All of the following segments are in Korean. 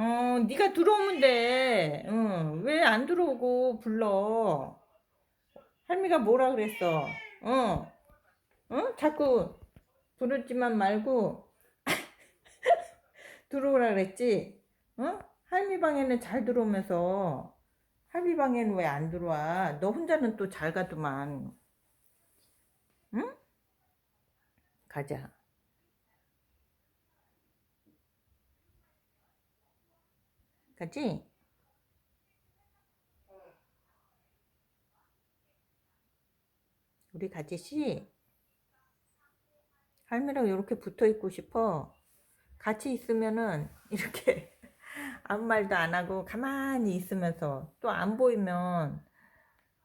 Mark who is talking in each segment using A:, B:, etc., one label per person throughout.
A: 어, 네가 들어오면 돼. 응, 왜안 들어오고 불러? 할미가 뭐라 그랬어? 어, 어? 자꾸 부르지만 말고 들어오라 그랬지? 어? 할미 방에는 잘 들어오면서 할미 방에는 왜 안 들어와? 너 혼자는 또 잘 가더만. 응? 가자. 가지? 우리 가지씨 할미랑 이렇게 붙어 있고 싶어. 같이 있으면은 이렇게 아무 말도 안 하고 가만히 있으면서 또 안 보이면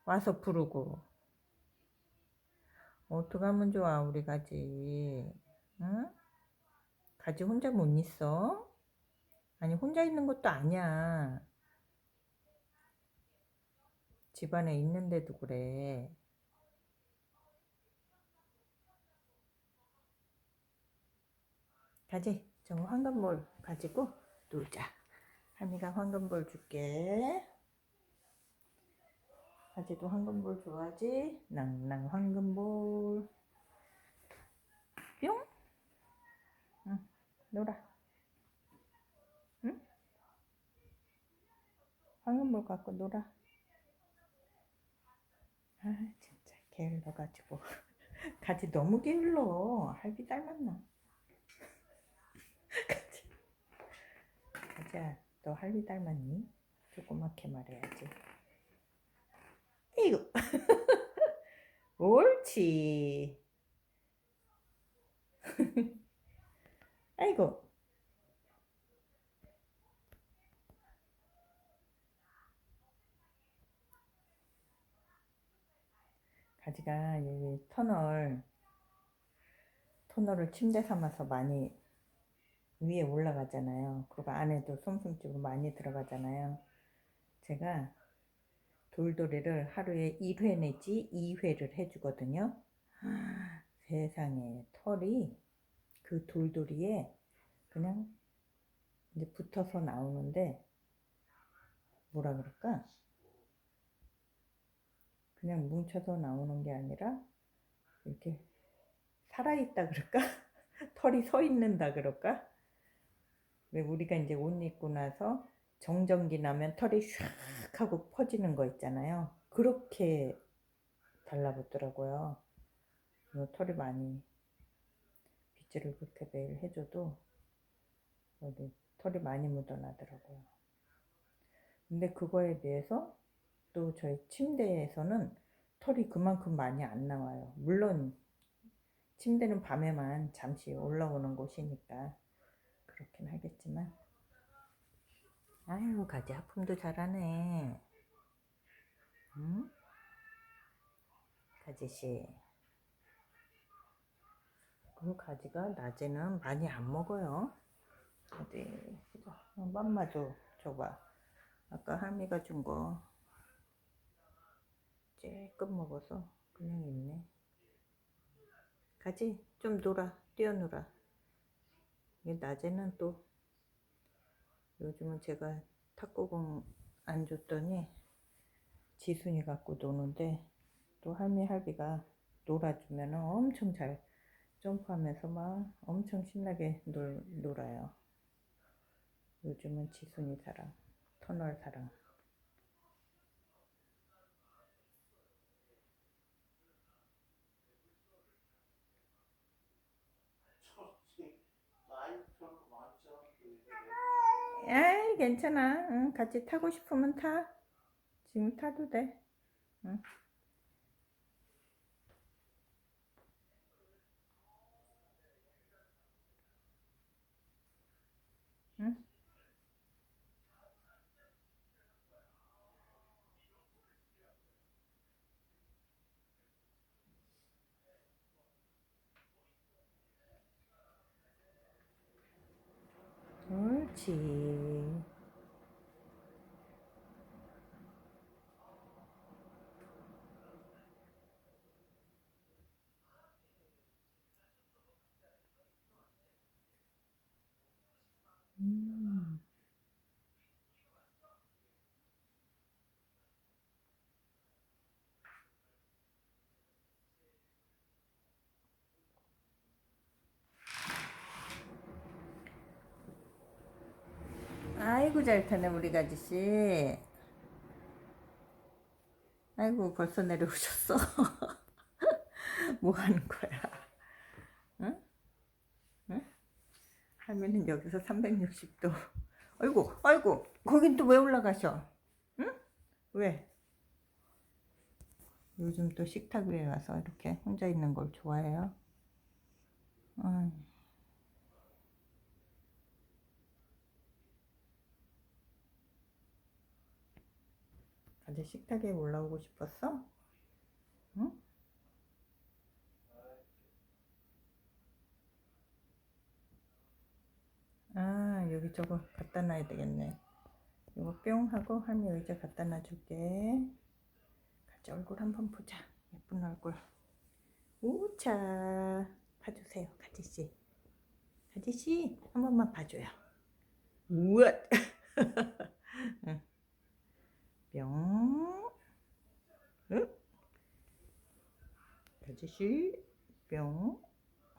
A: 와서 부르고. 어떡하면 좋아, 우리 가지. 응? 가지 혼자 못 있어? 아니, 혼자 있는 것도 아니야. 집안에 있는데도 그래. 가지, 저 황금볼 가지고 놀자. 할미가 황금볼 줄게. 가지도 황금볼 좋아하지? 낭낭 황금볼. 뿅. 응, 놀아. 응? 황금볼 갖고 놀아. 아, 진짜 게을러가지고. 가지 너무 게을러. 할비 닮았나? 가지. 가지야, 너 할비 닮았니? 조그맣게 말해야지. 이거. 옳지. 아이고. 여기 터널, 터널을 침대 삼아서 많이 위에 올라가잖아요. 그리고 안에도 솜솜집으로 많이 들어가잖아요. 제가 돌돌이를 하루에 1회 내지 2회를 해주거든요. 세상에 털이 그 돌돌이에 그냥 이제 붙어서 나오는데 뭐라 그럴까? 그냥 뭉쳐서 나오는 게 아니라 이렇게 살아있다 그럴까? 털이 서 있는다 그럴까? 왜 우리가 이제 옷 입고 나서 정전기 나면 털이 샥 하고 퍼지는 거 있잖아요. 그렇게 달라붙더라고요. 이 털이 많이 빗질을 그렇게 매일 해줘도 털이 많이 묻어나더라고요. 근데 그거에 비해서 또 저희 침대에서는 털이 그만큼 많이 안 나와요. 물론 침대는 밤에만 잠시 올라오는 곳이니까 그렇긴 하겠지만. 아유 가지 하품도 잘하네. 응? 가지씨. 그 가지가 낮에는 많이 안 먹어요? 어디 맘마도 줘봐. 아까 할미가 준거 쬐끔 먹어서 그냥 있네 가지 좀 놀아 뛰어놀아 낮에는 또 요즘은 제가 탁구공 안 줬더니 지순이 갖고 노는데 또 할미 할비가 놀아주면 엄청 잘 점프하면서 막 엄청 신나게 놀, 놀아요. 요즘은 지순이 사랑, 터널 사랑. 에이 괜찮아 응, 같이 타고 싶으면 타 지금 타도 돼 응. 응? 옳지 음. 아이고 잘 타네 우리 가지씨. 아이고 벌써 내려오셨어. 뭐 하는 거야? 응? 응? 할머니는 여기서 360도. 아이고, 아이고, 거긴 또 왜 올라가셔? 응? 왜? 요즘 또 식탁 위에 와서 이렇게 혼자 있는 걸 좋아해요. 어이. 아직 식탁에 올라오고 싶었어? 응? 아, 여기 저거 갖다 놔야 되겠네. 이거 뿅 하고 할미 의자 갖다 놔줄게. 같이 얼굴 한번 보자. 예쁜 얼굴. 우차. 봐주세요, 가지씨. 가지씨, 한 번만 봐줘요. 우와. 응. 뿅. 응? 가지씨, 뿅.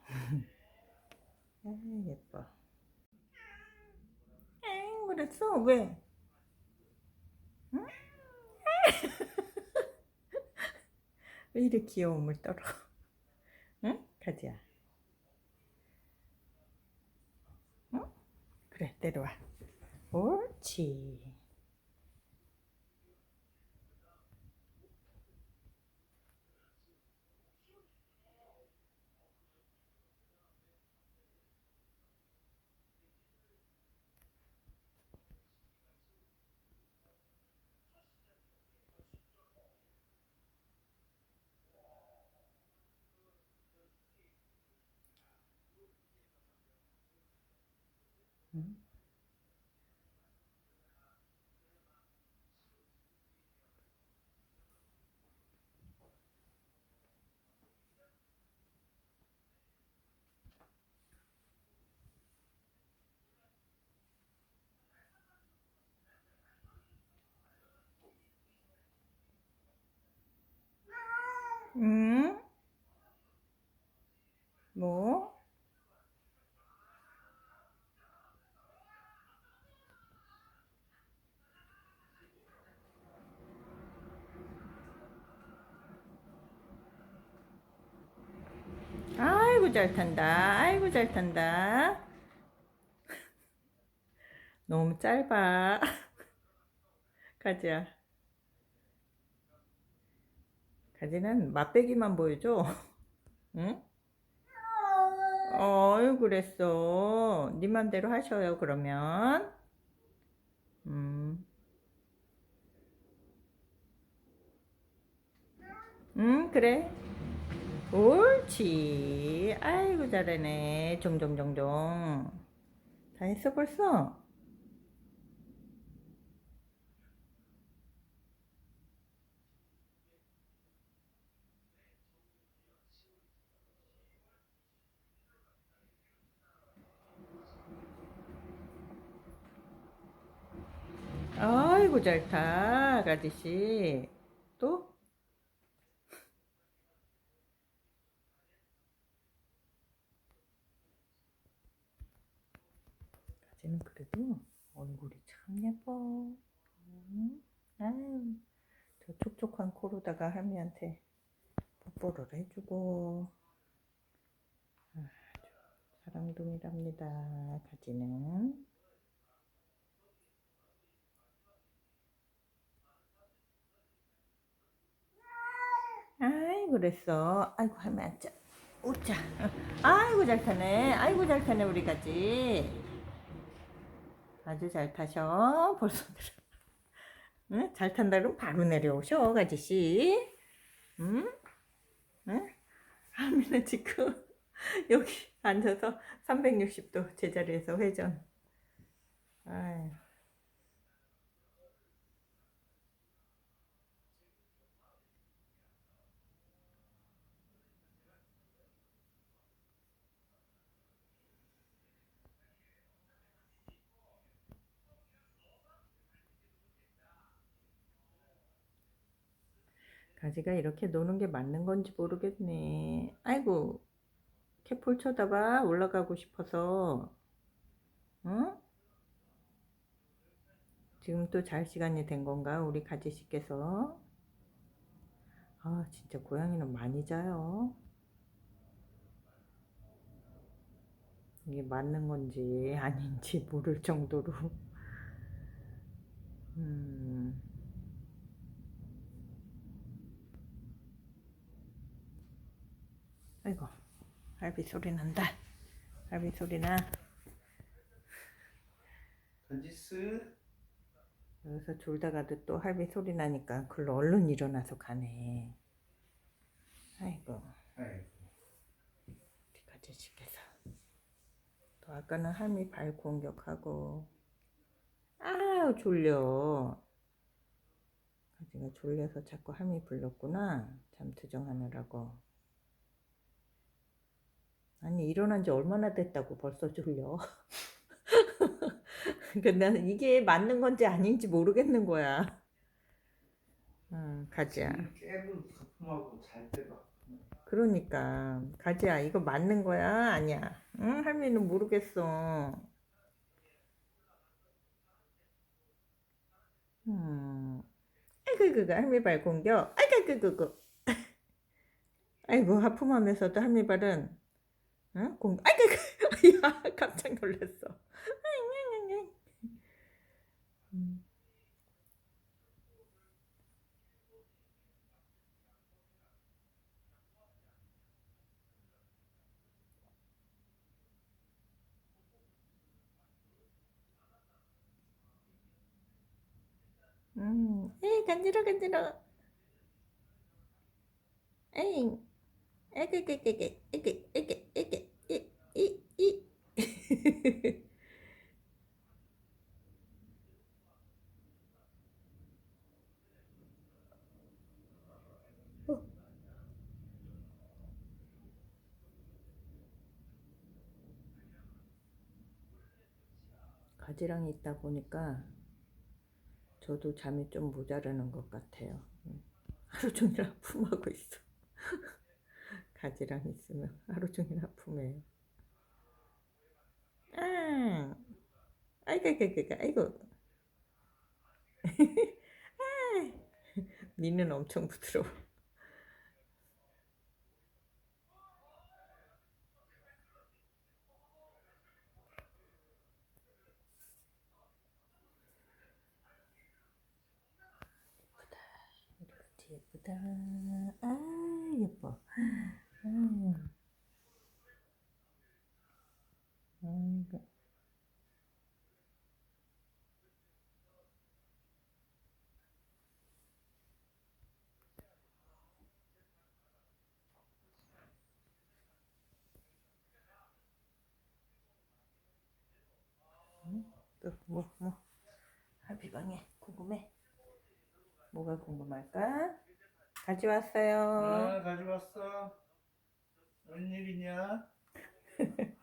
A: 아, 예뻐. 엥, 그랬어? 왜? 응? 왜 이렇게 귀여움을 떨어? 응? 가지야. 응? 그래, 내려와. 옳지. 응? 응? 뭐? 아이고 잘 탄다. 아이고 잘 탄다. 너무 짧아. 가지야. 가지는 맛배기만 보여줘. 응? 어이 그랬어. 네 맘대로 하셔요 그러면. 음. 음 그래. 옳지. 아이고 잘하네. 종종종종. 다 했어 벌써? 아이고 잘 타. 가지씨. 또? 가지는 그래도 얼굴이 참 예뻐. 응? 아유, 저 촉촉한 코로다가 할미한테 뽀뽀를 해주고. 아주 사랑둥이랍니다. 가지는. 아이 그랬어. 아이고 할매 앉자. 웃자. 아이고 잘 타네. 아이고 잘 타네 우리 가지. 아주 잘 타셔. 벌써 내려. 응? 잘 탄다 그럼 바로 내려오셔 가지씨. 응? 응? 할미는 지금 여기 앉아서 360도 제자리에서 회전. 아유. 가지가 이렇게 노는 게 맞는 건지 모르겠네. 아이고, 캐폴 쳐다봐. 올라가고 싶어서. 응? 지금 또 잘 시간이 된 건가? 우리 가지씨께서. 아, 진짜 고양이는 많이 자요. 이게 맞는 건지 아닌지 모를 정도로. 음. 아이고, 할비 소리 난다. 할비 소리 나.
B: 간지스
A: 여기서 졸다가도 또 할비 소리 나니까 글로 얼른 일어나서 가네. 아이고,
B: 아이고
A: 우리 가지씨께서. 또 아까는 할미 발 공격하고. 아우, 졸려. 가지가 졸려서 자꾸 할미 불렀구나. 잠투정하느라고. 아니, 일어난 지 얼마나 됐다고 벌써 졸려. 그러니까 나는 이게 맞는 건지 아닌지 모르겠는 거야. 응, 가지야.
B: 깨도 가품하고 잘 때가
A: 그러니까. 가지야 이거 맞는 거야? 아니야. 응? 할미는 모르겠어. 음. 아이고 그거 할미 발 공격. 아이고 그거 아이고 하품하면서도 할미 발은 응? 공 아이고 그- 야 깜짝 놀랐어 음. 음, 에이, 간지러, 간지러. 에이, 에게, 게, 게, 게, 에게, 에게, 에게, 이, 이, 이. 가지랑이 있다 보니까 저도 잠이 좀 모자라는 것 같아요. 음. 하루 종일 아픔하고 있어. 가지랑 있으면 하루 종일 아픔해요. 아, 아이고, 아이고, 아이고. 아, 니는 엄청 부드러워. 예쁘다. 아, 예뻐. 아이고. 또 뭐, 뭐. 할비방에 궁금해. 뭐가 궁금할까? 가져왔어요.
B: 아 가져왔어 웬일이냐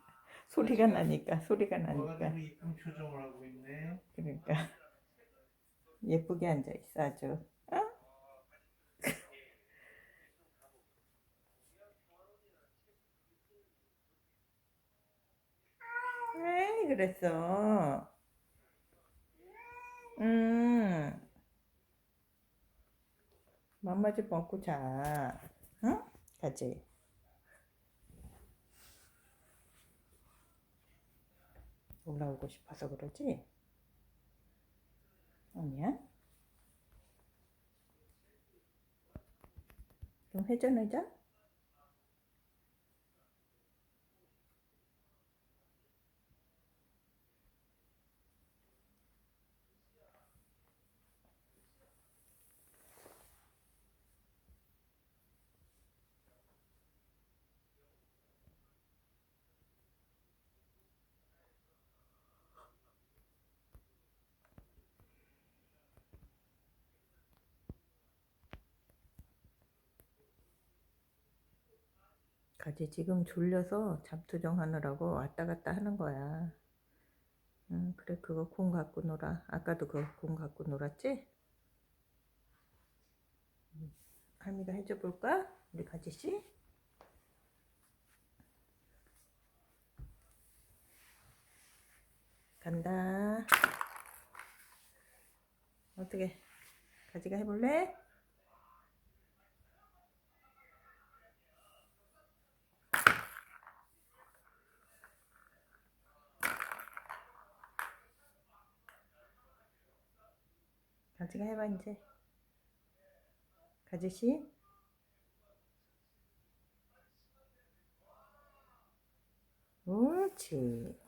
A: 소리가 나니까, 소리가 나니까.
B: 이쁜 표정을 하고 있네
A: 그러니까. 예쁘게 앉아 있어, 아주. 어? 에이, 그랬어. 음. 맘마 좀 먹고 자. 응? 가지. 올라오고 싶어서 그러지? 아니야? 좀 회전해자? 가지 지금 졸려서 잠투정 하느라고 왔다 갔다 하는 거야. 응, 그래 그거 공 갖고 놀아. 아까도 그거 공 갖고 놀았지? 응, 할미가 해줘 볼까? 우리 가지 씨? 간다. 어떻게 가지가 해볼래? 가지가 해봐 이제. 가지씨 옳지.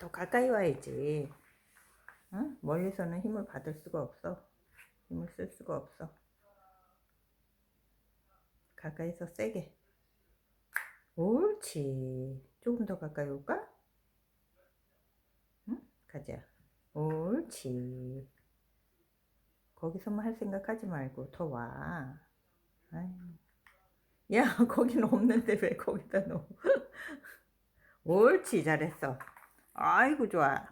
A: 더 가까이 와야지. 응? 멀리서는 힘을 받을 수가 없어. 힘을 쓸 수가 없어. 가까이서 세게. 옳지. 조금 더 가까이 올까? 응? 가자. 옳지 거기서만 할 생각 하지 말고 더 와. 야, 거기는 없는데 왜 거기다 넣어? 옳지, 잘했어. 아이고, 좋아.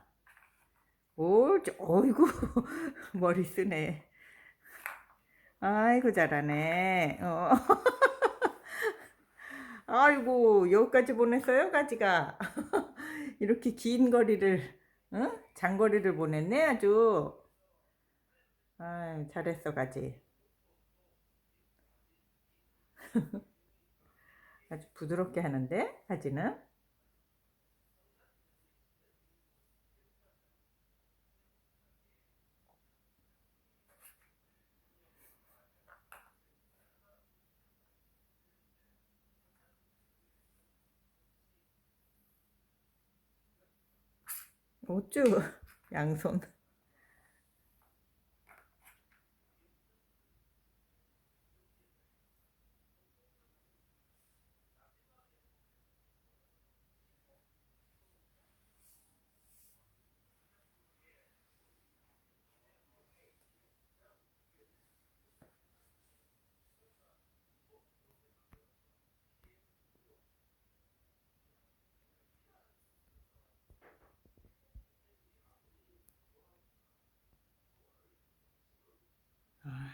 A: 옳지, 어이구, 머리 쓰네. 아이고, 잘하네. 어. 아이고, 여기까지 보냈어요, 가지가. 이렇게 긴 거리를, 응? 장거리를 보냈네, 아주. 아, 잘했어, 가지. 아주 부드럽게 하는데, 가지는. 어쭈, 양손. 아,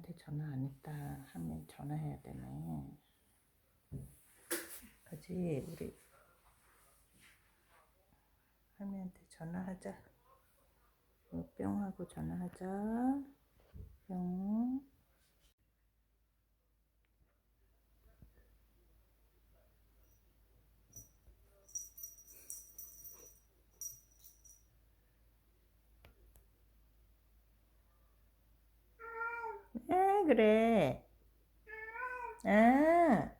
A: 할머니한테 전화 안 했다 하면 전화해야 되네. 가지, 우리 할머니한테 전화하자. 어, 뿅 하고 전화하자. 뿅. 그래. 아.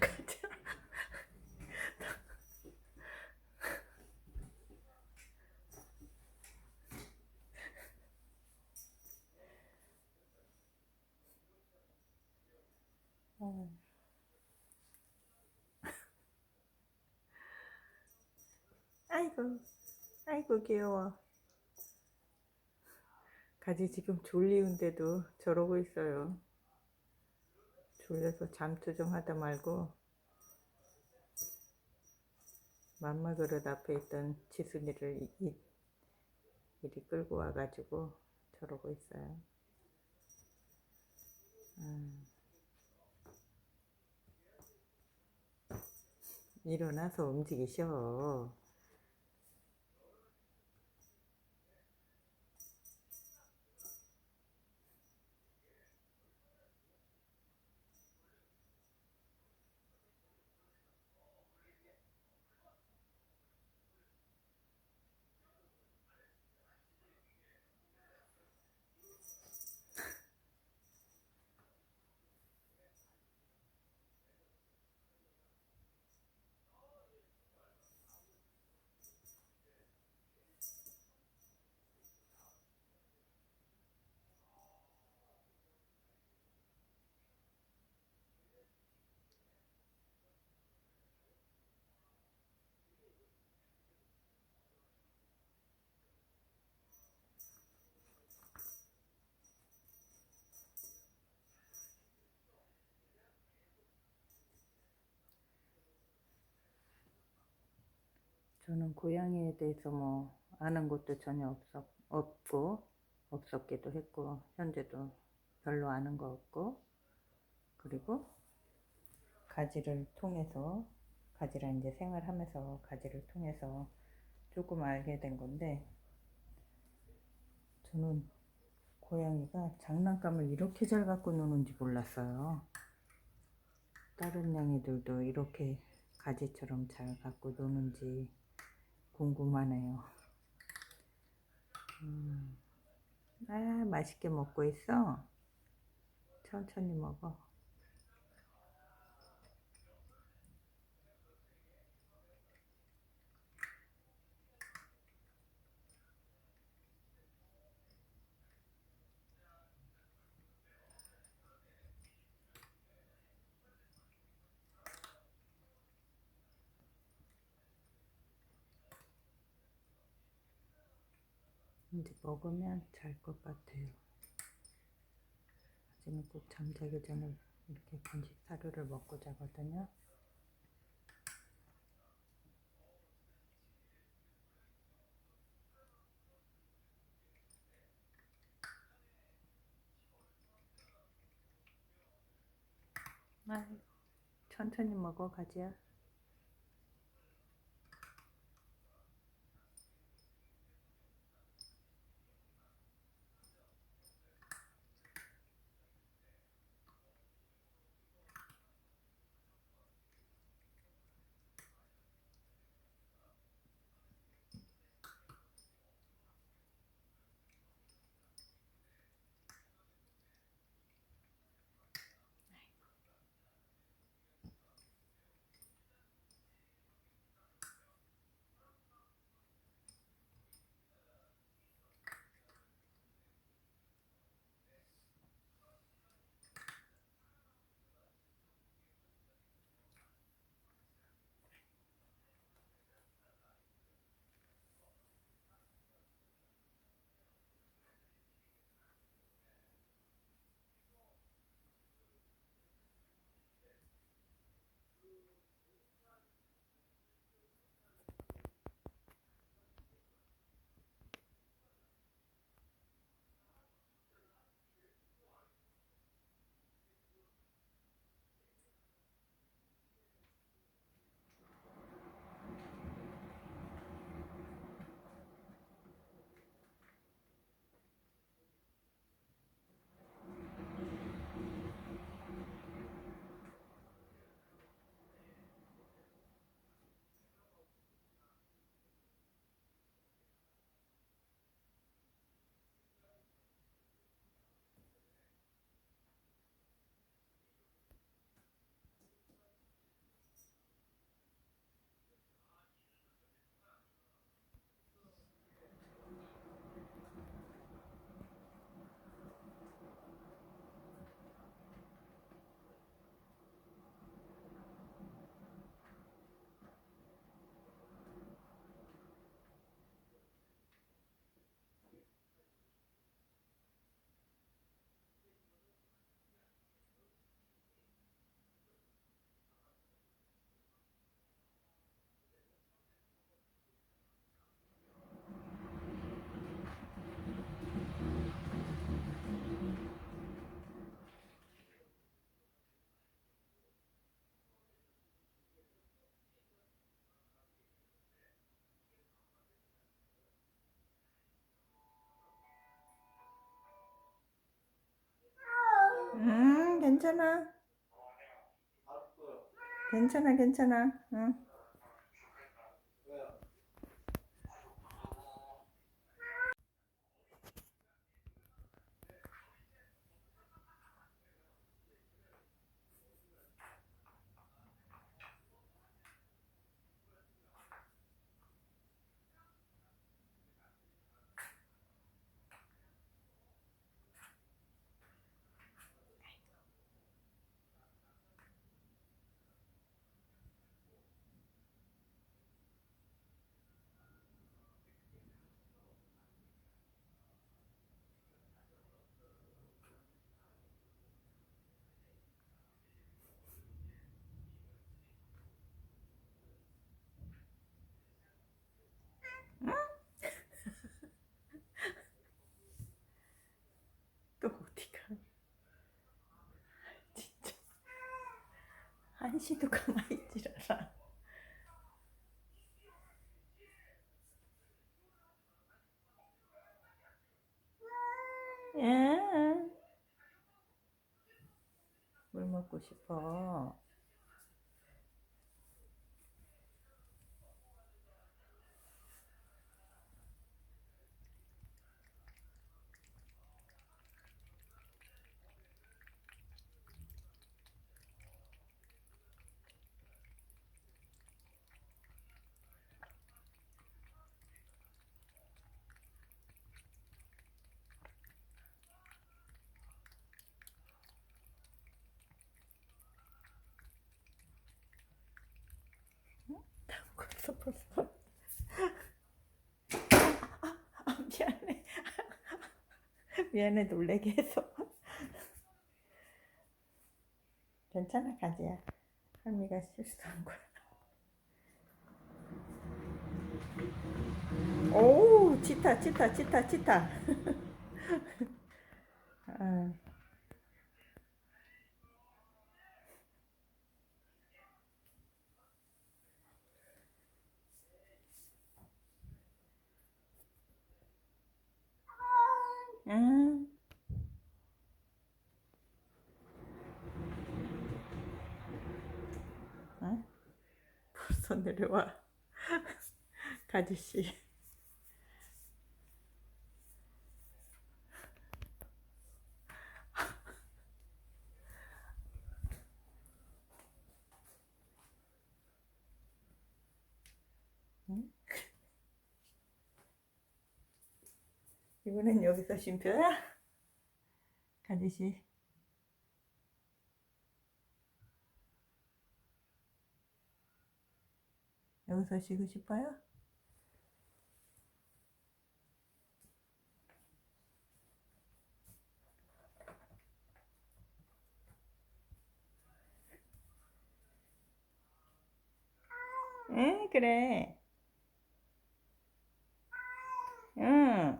A: 가자. 어. 아이고, 아이고 귀여워. 가지 지금 졸리운데도 저러고 있어요. 졸려서 잠투정하다 말고 맘마 그릇 앞에 있던 지순이를 이, 이, 이리 끌고 와가지고 저러고 있어요. 음. 일어나서 움직이셔. 저는 고양이에 대해서 뭐 아는 것도 전혀 없었, 없고 없었기도 했고 현재도 별로 아는 거 없고 그리고 가지를 통해서 가지랑 이제 생활하면서 가지를 통해서 조금 알게 된 건데 저는 고양이가 장난감을 이렇게 잘 갖고 노는지 몰랐어요. 다른 양이들도 이렇게 가지처럼 잘 갖고 노는지 궁금하네요. 음, 아, 맛있게 먹고 있어. 천천히 먹어. 이제 먹으면 잘 것 같아요. 아직은 꼭 잠자기 전에 이렇게 간식 사료를 먹고 자거든요. 아이고, 천천히 먹어, 가지야. 괜찮아. 괜찮아, 괜찮아. 응. 할미도 가만히 않아. 예. 물 먹고 싶어. 벌써 벌써. 아, 아, 미안해. 미안해 놀래게 해서. 괜찮아 가지야. 할미가 실수한 거야. 오 치타 치타 치타 치타. 아. 응. 어? 벌써 내려와. 가지씨. 응? 이번엔 여기서 쉼표야? 가지씨. 여기서 쉬고 싶어요? 응, 그래. 응.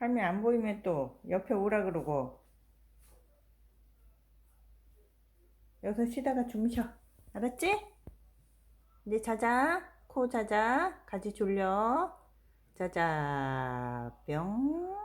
A: 할미 안 보이면 또 옆에 오라 그러고. 여기서 쉬다가 주무셔. 알았지? 이제 자자. 코 자자. 가지 졸려. 자자. 뿅.